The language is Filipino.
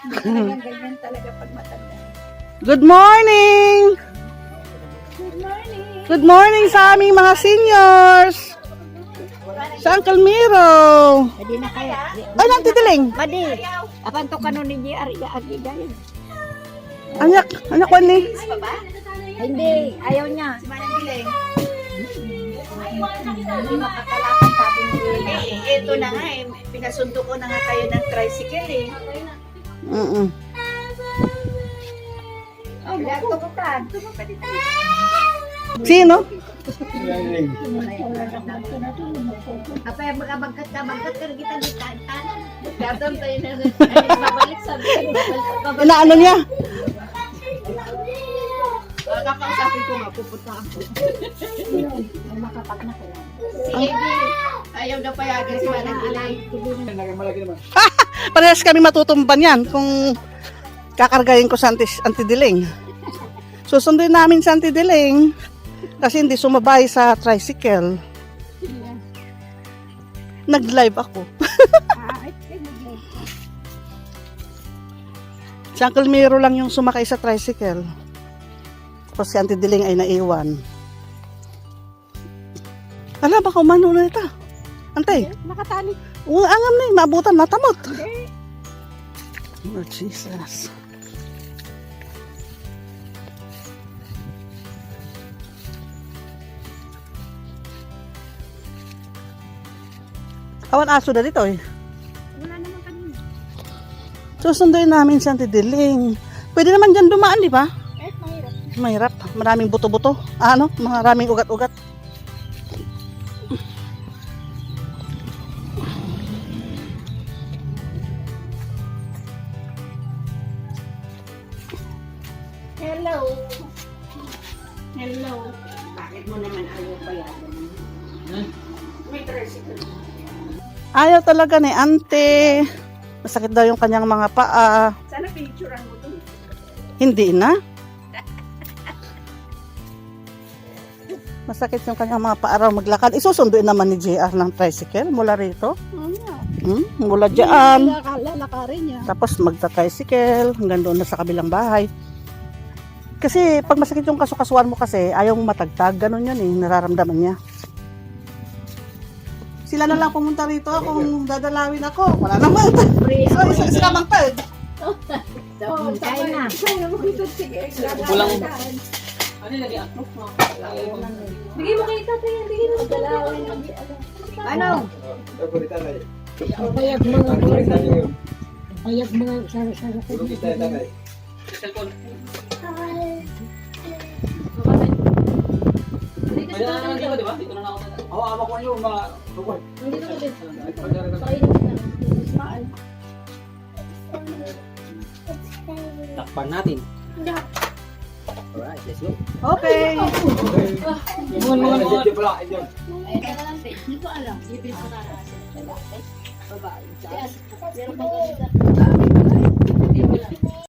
Talagang ganyan talaga pag matanda. Good morning! Good morning! Good morning sa aming mga seniors! Sa Uncle Miro! Pwede na kaya. Ay, Nanti Diling! Pwede. Apan to kanon ni JR ya agi dahil. Anak, anak ko ni. Hindi, ayaw niya. Si Manang Diling. Hindi makakalakad sabi ni Eh, ito na nga eh. Pinasundo ko na nga kayo ng tricycle eh. Mm-mm. Oh. Sino? Apa yang magkabagkat ka, bagkat ka kita di tantan. Dadan tayo na babalik sa Inaano niya? Kakausapin ko nga, pupunta ako. Makapak na ko. Ayaw na payagan si Manang Diling. Parehas kami matutumban yan kung kakargayin ko sa anti, antidiling. Susunduin namin sa antidiling kasi hindi sumabay sa tricycle. Nag-live ako. Si Uncle Miro lang yung sumakay sa tricycle. Tapos si Auntie Diling ay naiwan. Ala, baka umano na ito. Antay, Nakatali. ang angam na eh, maabutan, matamot. Oh, Jesus. Awan aso na dito eh. Wala naman kanina. Susunduin namin si Auntie Diling. Pwede naman dyan dumaan, di ba? Eh, mahirap. Mahirap. Maraming buto-buto. Ano? Maraming ugat-ugat. Hello. Hello. Bakit mo naman ayaw payagan? May tricycle. Ayaw talaga ni ante. Masakit daw yung kanyang mga paa. Sana picturean mo dun. Hindi na. Masakit yung kanyang mga paa raw maglakad. Isusunduin naman ni JR ng tricycle mula rito. Hmm? Mula dyan. Lalakarin niya. Tapos magta-tricycle hanggang doon na sa kabilang bahay. Kasi pag masakit yung kasukasuan mo kasi, ayaw mo matagtag. Ganon yun eh, nararamdaman niya. Sila na lang pumunta rito kung dadalawin ako. Wala naman. So, isa isa lamang pa eh. Oh, kain na. Kulang. Bigay mo kay tatay yan. Bigay mo sa dalawin. Ano? Payag mga Payag mga sara-sara ko. Cellphone. Dito na naman dito, di ba? Dito na lang ako. Oo, ama ko yung mga... Tukol. Dito ko dito. Pakainin mo na. Ismaal. Takpan natin. Alright, let's go. Okay. Mon, mon, mon. Ay, teka lang, te. Hindi ko alam. Libre ko na kasi. Babae. Meron bang ganito?